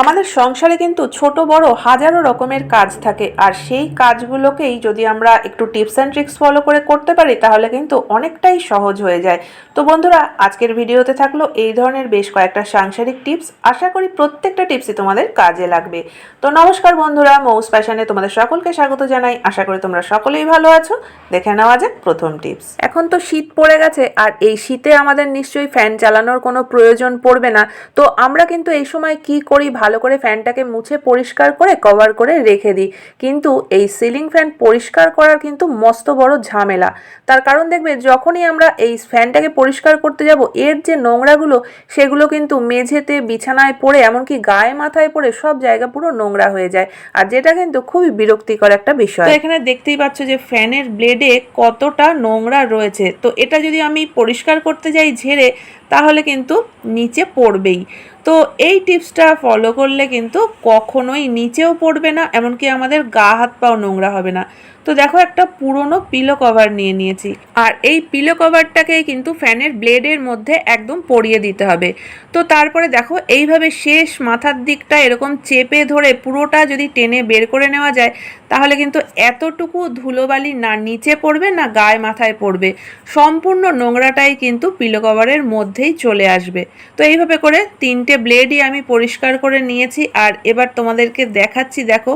আমাদের সংসারে কিন্তু ছোট, বড় হাজারো রকমের কাজ থাকে। আর সেই কাজগুলোকেই যদি আমরা একটু টিপস অ্যান্ড ট্রিক্স ফলো করে করতে পারি, তাহলে কিন্তু অনেকটাই সহজ হয়ে যায়। তো বন্ধুরা, আজকের ভিডিওতে থাকল এই ধরনের বেশ কয়েকটা সাংসারিক টিপস। আশা করি প্রত্যেকটা টিপসই তোমাদের কাজে লাগবে। তো নমস্কার বন্ধুরা, মৌস প্যাশনে তোমাদের সকলকে স্বাগত জানাই। আশা করি তোমরা সকলেই ভালো আছো। দেখে নেওয়া যাক প্রথম টিপস। এখন তো শীত পড়ে গেছে, আর এই শীতে আমাদের নিশ্চয়ই ফ্যান চালানোর কোনো প্রয়োজন পড়বে না। তো আমরা কিন্তু এই সময় কি করি ভালো করে ফ্যানটাকে মুছে পরিষ্কার করে কভার করে রেখে দিই। কিন্তু এই সিলিং ফ্যান পরিষ্কার করার কিন্তু মস্ত বড় ঝামেলা। তার কারণ দেখবে, যখনই আমরা এই ফ্যানটাকে পরিষ্কার করতে যাব, এর যে নোংরাগুলো, সেগুলো কিন্তু মেঝেতে, বিছানায় পড়ে, এমনকি গায়ে মাথায় পড়ে, সব জায়গা পুরো নোংরা হয়ে যায়। আর যেটা কিন্তু খুবই বিরক্তিকর একটা বিষয়। তো এখানে দেখতেই পাচ্ছ যে ফ্যানের ব্লেডে কতটা নোংরা রয়েছে। তো এটা যদি আমি পরিষ্কার করতে যাই ঝেড়ে তাহলে কিন্তু নিচে পড়বেই। তো এই টিপসটা ফলো করলে কিন্তু কখনোই নিচেও পড়বে না, এমনকি আমাদের গা হাত পাও নোংরা হবে না। তো দেখো একটা পুরনো পিলো কভার নিয়ে নিয়েছি। আর এই পিলো কভারটাকে কিন্তু ফ্যানের ব্লেডের মধ্যে একদম পরিয়ে দিতে হবে। তো তারপরে দেখো, এইভাবে শেষ মাথার দিকটা এরকম চেপে ধরে পুরোটা যদি টেনে বের করে নেওয়া যায়, তাহলে কিন্তু এতটুকু ধুলোবালি না নিচে পড়বে, না গায়ে মাথায় পড়বে। সম্পূর্ণ নোংরাটাই কিন্তু পিলো কভারের মধ্যেই চলে আসবে। তো এইভাবে করে তিনটে ব্লেডই আমি পরিষ্কার করে নিয়েছি। আর এবার তোমাদেরকে দেখাচ্ছি, দেখো,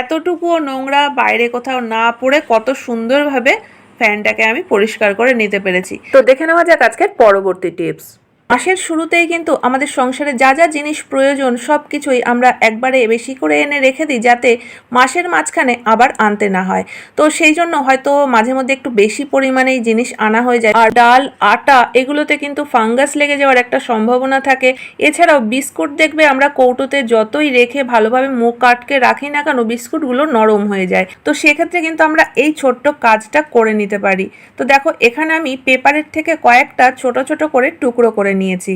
এতটুকুও নোংরা বাইরে কোথাও না পড়ে কত সুন্দরভাবে ফ্যানটাকে আমি পরিষ্কার করে নিতে পেরেছি। তো দেখে নেওয়া যাক আজকের পরবর্তী টিপস মাসের শুরুতেই কিন্তু আমাদের সংসারে যা যা জিনিস প্রয়োজন সব কিছুই আমরা একবারে বেশি করে এনে রেখে দিই যাতে মাসের মাঝখানে আবার আনতে না হয়। তো সেই জন্য হয়তো মাঝে মধ্যে একটু বেশি পরিমাণেই জিনিস আনা হয়ে যায়। আর ডাল, আটা এগুলোতে কিন্তু ফাঙ্গাস লেগে যাওয়ার একটা সম্ভাবনা থাকে। এছাড়াও বিস্কুট দেখবে আমরা কৌটোতে যতই রেখে ভালোভাবে মুখ আটকে রাখি না কেন বিস্কুটগুলো নরম হয়ে যায়। তো সেক্ষেত্রে কিন্তু আমরা এই ছোট্ট কাজটা করে নিতে পারি। তো দেখো, এখানে আমি পেপারের থেকে কয়েকটা ছোট ছোট করে টুকরো করে নিয়েছি।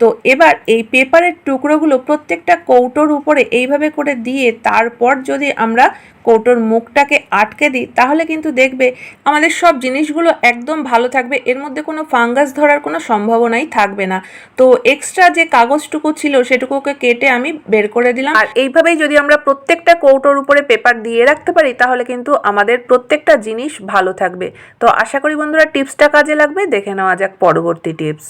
তো এবার এই পেপারের টুকরোগুলো প্রত্যেকটা কৌটোর উপরে এইভাবে করে দিয়ে তারপর যদি আমরা কৌটোর মুখটাকে আটকে দিই, তাহলে কিন্তু দেখবে আমাদের সব জিনিসগুলো একদম ভালো থাকবে। এর মধ্যে কোনো ফাঙ্গাস ধরার কোনো সম্ভাবনাই থাকবে না। তো এক্সট্রা যে কাগজটুকু ছিল সেটুকুকে কেটে আমি বের করে দিলাম। আর এইভাবেই যদি আমরা প্রত্যেকটা কৌটোর উপরে পেপার দিয়ে রাখতে পারি, তাহলে কিন্তু আমাদের প্রত্যেকটা জিনিস ভালো থাকবে। তো আশা করি বন্ধুরা, টিপসটা কাজে লাগবে। দেখে নেওয়া যাক পরবর্তী টিপস।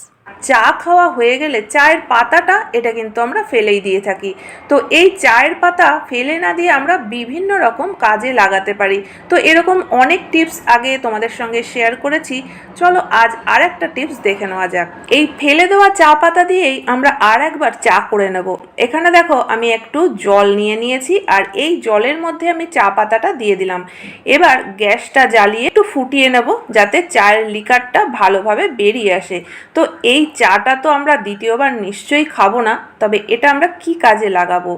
চা খাওয়া হয়ে গেলে চায়ের পাতাটা এটা কিন্তু আমরা ফেলেই দিয়ে থাকি। তো এই চায়ের পাতা ফেলে না দিয়ে আমরা বিভিন্ন রকম কাজে লাগাতে পারি। তো এরকম অনেক টিপস আগে তোমাদের সঙ্গে শেয়ার করেছি। চলো আজ আর একটা টিপস দেখে নেওয়া যাক। এই ফেলে দেওয়া চা পাতা দিয়েই আমরা আর একবার চা করে নেব। এখানে দেখো আমি একটু জল নিয়ে নিয়েছি আর এই জলের মধ্যে আমি চা পাতাটা দিয়ে দিলাম। এবার গ্যাসটা জ্বালিয়ে একটু ফুটিয়ে নেব যাতে চায়ের লিকারটা ভালোভাবে বেরিয়ে আসে। তো এই চাটা তো আমরা দ্বিতীয়বার নিশ্চয়ই খাব না তবে এটা আমরা কি কাজে লাগাবো?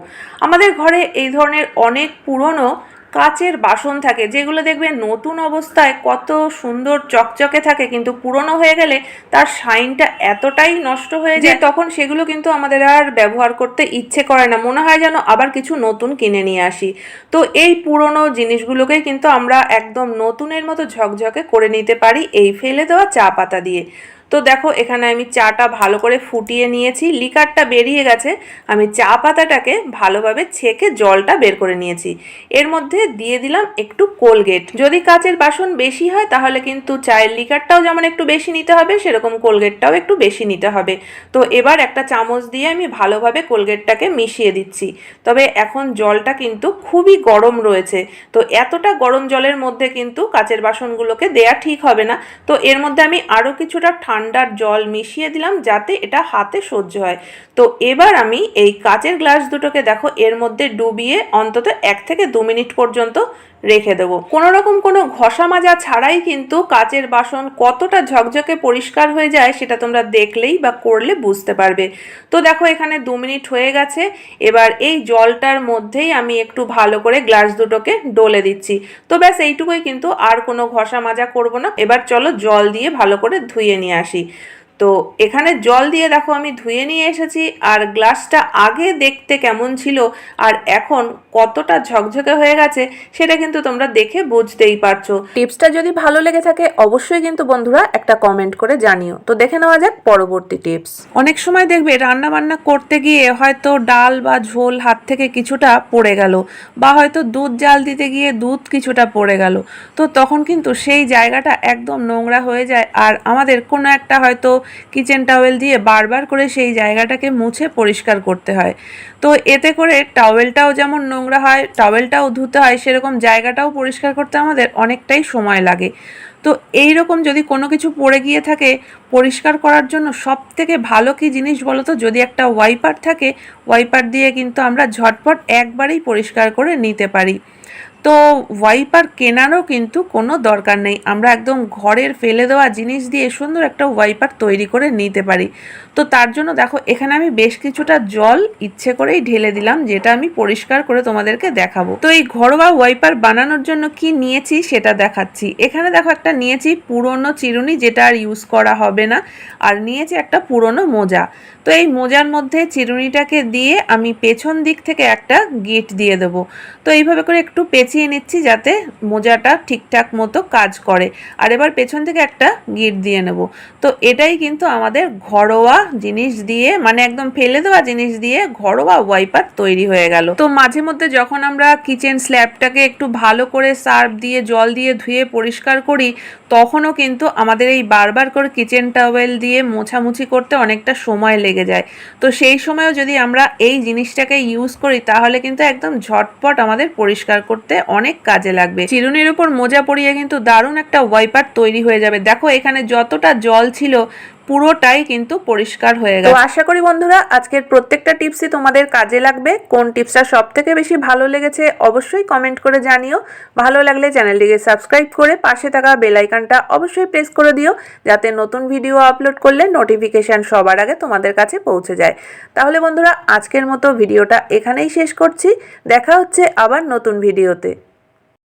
আমাদের ঘরে এই ধরনের অনেক পুরনো কাচের বাসন থাকে যেগুলো দেখবে নতুন অবস্থায় কত সুন্দর চকচকে থাকে কিন্তু পুরনো হয়ে গেলে তার শাইনটা এতটাই নষ্ট হয়ে যায় তখন সেগুলো কিন্তু আমাদের আর ব্যবহার করতে ইচ্ছে করে না মনে হয় যেন আবার কিছু নতুন কিনে নিয়ে আসি। তো এই পুরনো জিনিসগুলোকে কিন্তু আমরা একদম নতুনের মতো ঝকঝকে করে নিতে পারি এই ফেলে দেওয়া চা পাতা দিয়ে। তো দেখো, এখানে আমি চাটা ভালো করে ফুটিয়ে নিয়েছি। লিকারটা বেরিয়ে গেছে। আমি চা পাতাটাকে ভালোভাবে ছেঁকে জলটা বের করে নিয়েছি। এর মধ্যে দিয়ে দিলাম একটু কোলগেট। যদি কাচের বাসন বেশি হয়, তাহলে কিন্তু চায়ের লিকারটাও যেমন একটু বেশি নিতে হবে, সেরকম কোলগেটটাও একটু বেশি নিতে হবে। তো এবার একটা চামচ দিয়ে আমি ভালোভাবে কোলগেটটাকে মিশিয়ে দিচ্ছি। তবে এখন জলটা কিন্তু খুবই গরম রয়েছে। তো এতটা গরম জলের মধ্যে কিন্তু কাচের বাসনগুলোকে দেয়া ঠিক হবে না। তো এর মধ্যে আমি আরও কিছুটা ঠান্ডার জল মিশিয়ে দিলাম যাতে এটা হাতে সহ্য হয়। তো এবার আমি এই কাচের গ্লাস দুটোকে দেখো এর মধ্যে ডুবিয়ে অন্তত এক থেকে দু মিনিট পর্যন্ত রেখে দেবো। কোনো রকম কোনো ঘষা মাজা ছাড়াই কিন্তু কাচের বাসন কতটা ঝকঝকে পরিষ্কার হয়ে যায় সেটা তোমরা দেখলেই বা করলে বুঝতে পারবে। তো দেখো, এখানে দু মিনিট হয়ে গেছে। এবার এই জলটার মধ্যেই আমি একটু ভালো করে গ্লাস দুটোকে ডলে দিচ্ছি। তো ব্যাস, এইটুকুই কিন্তু আর কোনো ঘষা মাজা করব না। এবার চলো জল দিয়ে ভালো করে ধুয়ে নিয়ে আসি। তো এখানে জল দিয়ে দেখো আমি ধুয়ে নিয়ে এসেছি আর গ্লাসটা আগে দেখতে কেমন ছিল আর এখন কতটা ঝকঝকে হয়ে গেছে সেটা কিন্তু তোমরা দেখে বুঝতেই পারছ। টিপসটা যদি ভালো লেগে থাকে অবশ্যই কিন্তু বন্ধুরা একটা কমেন্ট করে জানিও। তো দেখে নেওয়া যাক পরবর্তী টিপস। অনেক সময় দেখবে রান্না বান্না করতে গিয়ে হয়তো ডাল বা ঝোল হাত থেকে কিছুটা পড়ে গেল বা হয়তো দুধ জাল দিতে গিয়ে দুধ কিছুটা পড়ে গেল। তো তখন কিন্তু সেই জায়গাটা একদম নোংরা হয়ে যায় আর আমাদের কোনো একটা হয়তো কিচেন টাওয়েল দিয়ে বারবার করে সেই জায়গাটাকে মুছে পরিষ্কার করতে হয়। তো এতে করে টাওয়েলটাও যেমন নোংরা হয় টাওয়েলটাও ধুতে হয়, সেরকম জায়গাটাও পরিষ্কার করতে আমাদের অনেকটাই সময় লাগে। তো এই রকম যদি কোনো কিছু পড়ে গিয়ে থাকে, পরিষ্কার করার জন্য সব থেকে ভালো কি জিনিস বলো তো যদি একটা ওয়াইপার থাকে ওয়াইপার দিয়ে কিন্তু আমরা ঝটপট একবারেই পরিষ্কার করে নিতে পারি। তো ওয়াইপার কেনারও কিন্তু কোনো দরকার নেই। আমরা একদম ঘরের ফেলে দেওয়া জিনিস দিয়ে সুন্দর একটা ওয়াইপার তৈরি করে নিতে পারি। তো তার জন্য দেখো, এখানে আমি বেশ কিছুটা জল ইচ্ছে করেই ঢেলে দিলাম, যেটা আমি পরিষ্কার করে তোমাদেরকে দেখাবো। তো এই ঘরোয়া ওয়াইপার বানানোর জন্য কি নিয়েছি সেটা দেখাচ্ছি। এখানে দেখো একটা নিয়েছি পুরনো চিরুনি, যেটা আর ইউজ করা হবে না। আর নিয়েছি একটা পুরনো মোজা। তো এই মোজার মধ্যে চিরুনিটাকে দিয়ে আমি পেছন দিক থেকে একটা গিট দিয়ে দেবো। তো এইভাবে করে একটু পেঁচিয়ে নিচ্ছি যাতে মোজাটা ঠিকঠাক মতো কাজ করে। আর এবার পেছন থেকে একটা গিট দিয়ে নেব। তো এটাই কিন্তু আমাদের ঘরোয়া জিনিস দিয়ে মানে একদম ফেলে দেওয়া জিনিস দিয়ে ঘরোয়া ওয়াইপার তৈরি হয়ে গেল। তো মাঝে মধ্যে যখন আমরা কিচেন স্ল্যাবটাকে একটু ভালো করে সার্ফ দিয়ে, জল দিয়ে ধুয়ে পরিষ্কার করি, তখনও কিন্তু আমাদের এই বারবার করে কিচেন টাওয়েল দিয়ে মোছামুছি করতে অনেকটা সময় লেগে যায়। তো সেই সময়ও যদি আমরা এই জিনিসটাকে ইউজ করি, তাহলে কিন্তু একদম ঝটপট আমাদের পরিষ্কার করতে অনেক কাজে লাগবে। চিরুনির উপর মোজা পরিয়ে কিন্তু দারুণ একটা ওয়াইপার তৈরি হয়ে যাবে। দেখো এখানে যতটা জল ছিল পুরোটাই কিন্তু পরিষ্কার হয়ে তো আশা করি বন্ধুরা, আজকের প্রত্যেকটা টিপসই তোমাদের কাজে লাগবে। কোন টিপসটা সব থেকে বেশি ভালো লেগেছে অবশ্যই কমেন্ট করে জানিও। ভালো লাগলে চ্যানেলটিকে সাবস্ক্রাইব করে পাশে থাকা বেল আইকনটা অবশ্যই প্রেস করে দিও, যাতে নতুন ভিডিও আপলোড করলে নোটিফিকেশান সবার আগে তোমাদের কাছে পৌঁছে যায়। তাহলে বন্ধুরা, আজকের মতো ভিডিওটা এখানেই শেষ করছি। দেখা হচ্ছে আবার নতুন ভিডিওতে